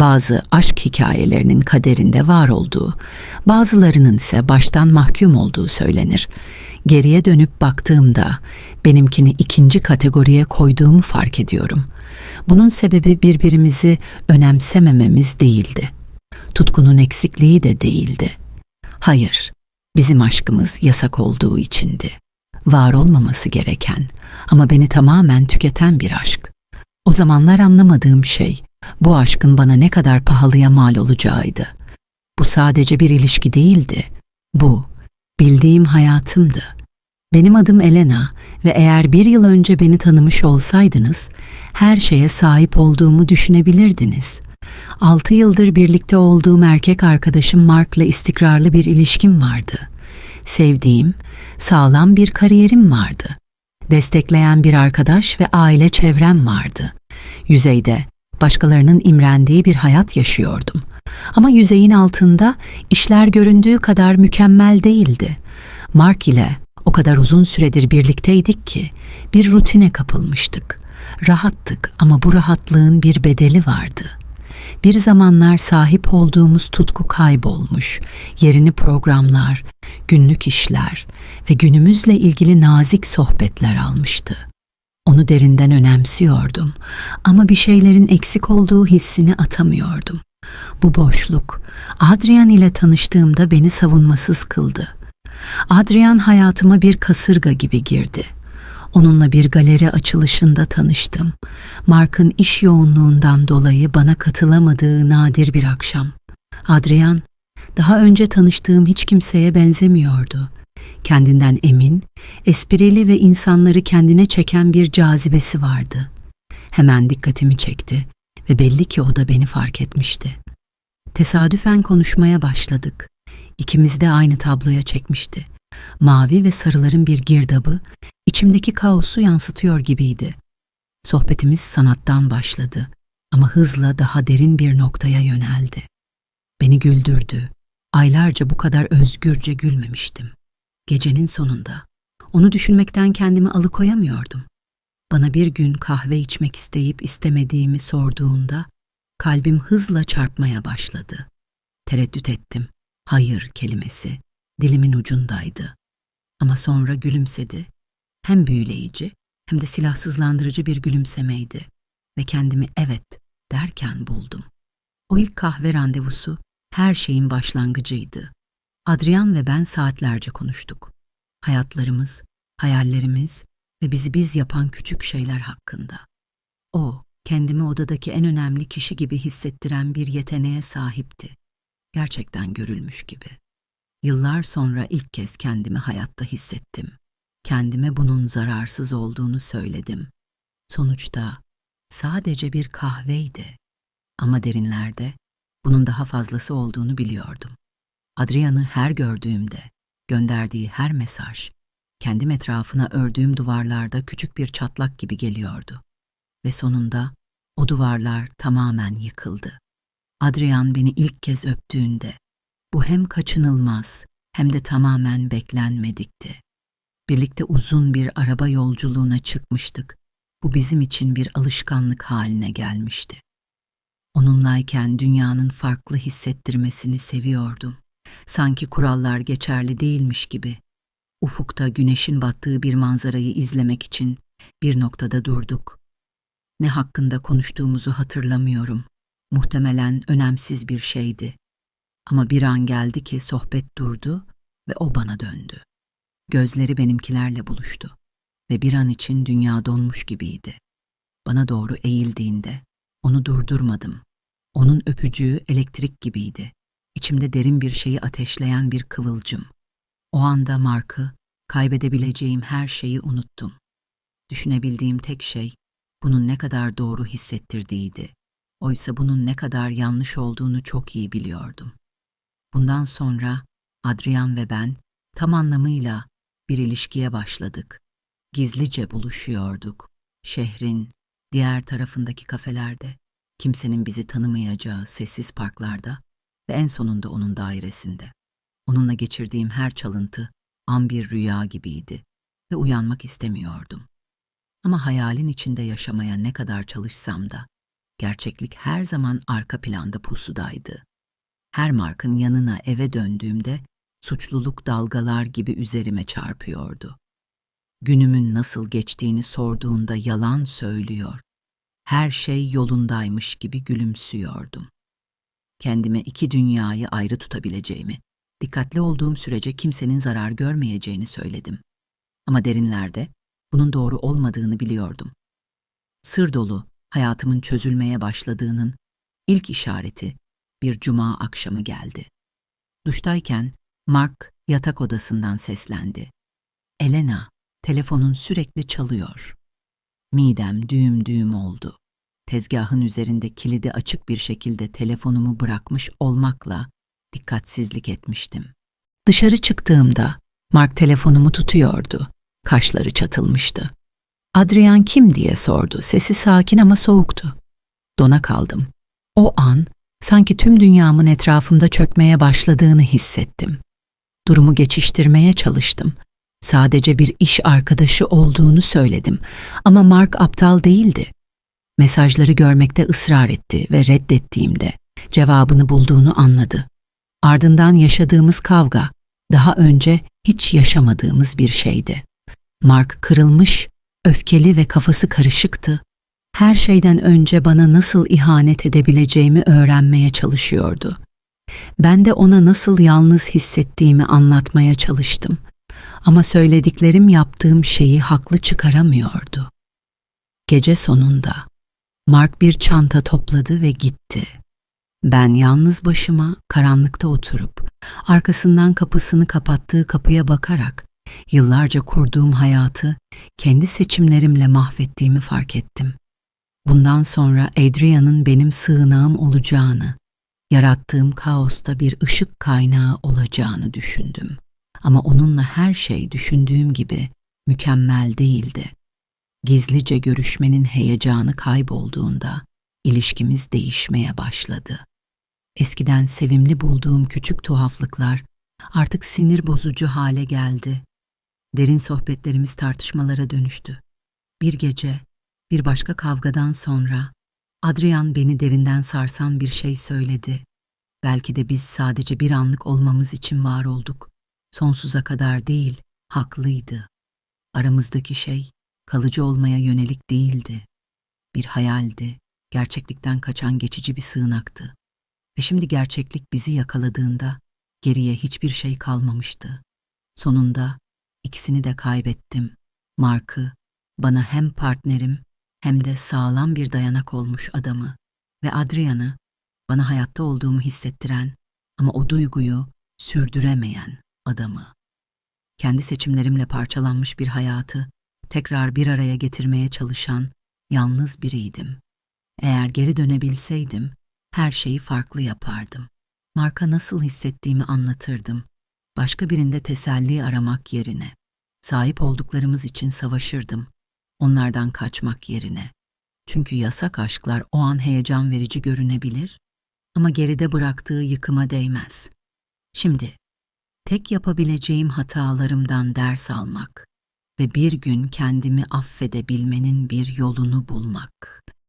Bazı aşk hikayelerinin kaderinde var olduğu, bazılarının ise baştan mahkum olduğu söylenir. Geriye dönüp baktığımda benimkini ikinci kategoriye koyduğumu fark ediyorum. Bunun sebebi birbirimizi önemsemememiz değildi. Tutkunun eksikliği de değildi. Hayır, bizim aşkımız yasak olduğu içindi. Var olmaması gereken ama beni tamamen tüketen bir aşk. O zamanlar anlamadığım şey bu aşkın bana ne kadar pahalıya mal olacağıydı. Bu sadece bir ilişki değildi. Bu bildiğim hayatımdı. Benim adım Elena ve eğer bir yıl önce beni tanımış olsaydınız her şeye sahip olduğumu düşünebilirdiniz. Altı yıldır birlikte olduğum erkek arkadaşım Mark'la istikrarlı bir ilişkim vardı. Sevdiğim, sağlam bir kariyerim vardı. Destekleyen bir arkadaş ve aile çevrem vardı. Yüzeyde başkalarının imrendiği bir hayat yaşıyordum. Ama yüzeyin altında işler göründüğü kadar mükemmel değildi. Mark ile o kadar uzun süredir birlikteydik ki bir rutine kapılmıştık. Rahattık ama bu rahatlığın bir bedeli vardı. Bir zamanlar sahip olduğumuz tutku kaybolmuş, yerini programlar, günlük işler ve günümüzle ilgili nazik sohbetler almıştı. Onu derinden önemsiyordum ama bir şeylerin eksik olduğu hissini atamıyordum. Bu boşluk Adrian ile tanıştığımda beni savunmasız kıldı. Adrian hayatıma bir kasırga gibi girdi. Onunla bir galeri açılışında tanıştım. Mark'ın iş yoğunluğundan dolayı bana katılamadığı nadir bir akşam. Adrian, daha önce tanıştığım hiç kimseye benzemiyordu. Kendinden emin, esprili ve insanları kendine çeken bir cazibesi vardı. Hemen dikkatimi çekti ve belli ki o da beni fark etmişti. Tesadüfen konuşmaya başladık. İkimiz de aynı tabloya çekmişti. Mavi ve sarıların bir girdabı içimdeki kaosu yansıtıyor gibiydi. Sohbetimiz sanattan başladı ama hızla daha derin bir noktaya yöneldi. Beni güldürdü. Aylarca bu kadar özgürce gülmemiştim. Gecenin sonunda onu düşünmekten kendimi alıkoyamıyordum. Bana bir gün kahve içmek isteyip istemediğimi sorduğunda kalbim hızla çarpmaya başladı. Tereddüt ettim. Hayır kelimesi dilimin ucundaydı. Ama sonra gülümsedi. Hem büyüleyici hem de silahsızlandırıcı bir gülümsemeydi ve kendimi evet derken buldum. O ilk kahve randevusu her şeyin başlangıcıydı. Adrian ve ben saatlerce konuştuk. Hayatlarımız, hayallerimiz ve bizi biz yapan küçük şeyler hakkında. O, kendimi odadaki en önemli kişi gibi hissettiren bir yeteneğe sahipti. Gerçekten görülmüş gibi. Yıllar sonra ilk kez kendimi hayatta hissettim. Kendime bunun zararsız olduğunu söyledim. Sonuçta sadece bir kahveydi. Ama derinlerde bunun daha fazlası olduğunu biliyordum. Adrian'ı her gördüğümde, gönderdiği her mesaj, kendim etrafına ördüğüm duvarlarda küçük bir çatlak gibi geliyordu. Ve sonunda o duvarlar tamamen yıkıldı. Adrian beni ilk kez öptüğünde bu hem kaçınılmaz hem de tamamen beklenmedikti. Birlikte uzun bir araba yolculuğuna çıkmıştık. Bu bizim için bir alışkanlık haline gelmişti. Onunlayken dünyanın farklı hissettirmesini seviyordum. Sanki kurallar geçerli değilmiş gibi. Ufukta güneşin battığı bir manzarayı izlemek için bir noktada durduk. Ne hakkında konuştuğumuzu hatırlamıyorum. Muhtemelen önemsiz bir şeydi. Ama bir an geldi ki sohbet durdu ve o bana döndü. Gözleri benimkilerle buluştu ve bir an için dünya donmuş gibiydi. Bana doğru eğildiğinde onu durdurmadım. Onun öpücüğü elektrik gibiydi. İçimde derin bir şeyi ateşleyen bir kıvılcım. O anda Mark'ı, kaybedebileceğim her şeyi unuttum. Düşünebildiğim tek şey bunun ne kadar doğru hissettirdiğiydi. Oysa bunun ne kadar yanlış olduğunu çok iyi biliyordum. Bundan sonra Adrian ve ben tam anlamıyla bir ilişkiye başladık. Gizlice buluşuyorduk. Şehrin diğer tarafındaki kafelerde, kimsenin bizi tanımayacağı sessiz parklarda ve en sonunda onun dairesinde. Onunla geçirdiğim her çalıntı an bir rüya gibiydi ve uyanmak istemiyordum. Ama hayalin içinde yaşamaya ne kadar çalışsam da gerçeklik her zaman arka planda pusudaydı. Her Mark'ın yanına eve döndüğümde suçluluk dalgalar gibi üzerime çarpıyordu. Günümün nasıl geçtiğini sorduğunda yalan söylüyor. Her şey yolundaymış gibi gülümsüyordum. Kendime iki dünyayı ayrı tutabileceğimi, dikkatli olduğum sürece kimsenin zarar görmeyeceğini söyledim. Ama derinlerde bunun doğru olmadığını biliyordum. Sır dolu hayatımın çözülmeye başladığının ilk işareti bir cuma akşamı geldi. Duştayken Mark yatak odasından seslendi. Elena, telefonun sürekli çalıyor. Midem düğüm düğüm oldu. Tezgahın üzerinde kilidi açık bir şekilde telefonumu bırakmış olmakla dikkatsizlik etmiştim. Dışarı çıktığımda Mark telefonumu tutuyordu. Kaşları çatılmıştı. Adrian kim diye sordu. Sesi sakin ama soğuktu. Dona kaldım. O an sanki tüm dünyamın etrafımda çökmeye başladığını hissettim. Durumu geçiştirmeye çalıştım. Sadece bir iş arkadaşı olduğunu söyledim ama Mark aptal değildi. Mesajları görmekte ısrar etti ve reddettiğimde cevabını bulduğunu anladı. Ardından yaşadığımız kavga daha önce hiç yaşamadığımız bir şeydi. Mark kırılmış, öfkeli ve kafası karışıktı. Her şeyden önce bana nasıl ihanet edebileceğimi öğrenmeye çalışıyordu. Ben de ona nasıl yalnız hissettiğimi anlatmaya çalıştım. Ama söylediklerim yaptığım şeyi haklı çıkaramıyordu. Gece sonunda Mark bir çanta topladı ve gitti. Ben yalnız başıma karanlıkta oturup arkasından kapısını kapattığı kapıya bakarak yıllarca kurduğum hayatı kendi seçimlerimle mahvettiğimi fark ettim. Bundan sonra Adrian'ın benim sığınağım olacağını, yarattığım kaosta bir ışık kaynağı olacağını düşündüm. Ama onunla her şey düşündüğüm gibi mükemmel değildi. Gizlice görüşmenin heyecanı kaybolduğunda ilişkimiz değişmeye başladı. Eskiden sevimli bulduğum küçük tuhaflıklar artık sinir bozucu hale geldi. Derin sohbetlerimiz tartışmalara dönüştü. Bir gece, bir başka kavgadan sonra Adrian beni derinden sarsan bir şey söyledi. Belki de biz sadece bir anlık olmamız için var olduk. Sonsuza kadar değil, haklıydı. Aramızdaki şey kalıcı olmaya yönelik değildi. Bir hayaldi, gerçeklikten kaçan geçici bir sığınaktı. Ve şimdi gerçeklik bizi yakaladığında geriye hiçbir şey kalmamıştı. Sonunda ikisini de kaybettim. Mark'ı, bana hem partnerim hem de sağlam bir dayanak olmuş adamı ve Adrian'ı bana hayatta olduğumu hissettiren ama o duyguyu sürdüremeyen adamı. Kendi seçimlerimle parçalanmış bir hayatı tekrar bir araya getirmeye çalışan yalnız biriydim. Eğer geri dönebilseydim her şeyi farklı yapardım. Marka nasıl hissettiğimi anlatırdım. Başka birinde teselli aramak yerine. Sahip olduklarımız için savaşırdım. Onlardan kaçmak yerine. Çünkü yasak aşklar o an heyecan verici görünebilir ama geride bıraktığı yıkıma değmez. Şimdi tek yapabileceğim hatalarımdan ders almak ve bir gün kendimi affedebilmenin bir yolunu bulmak.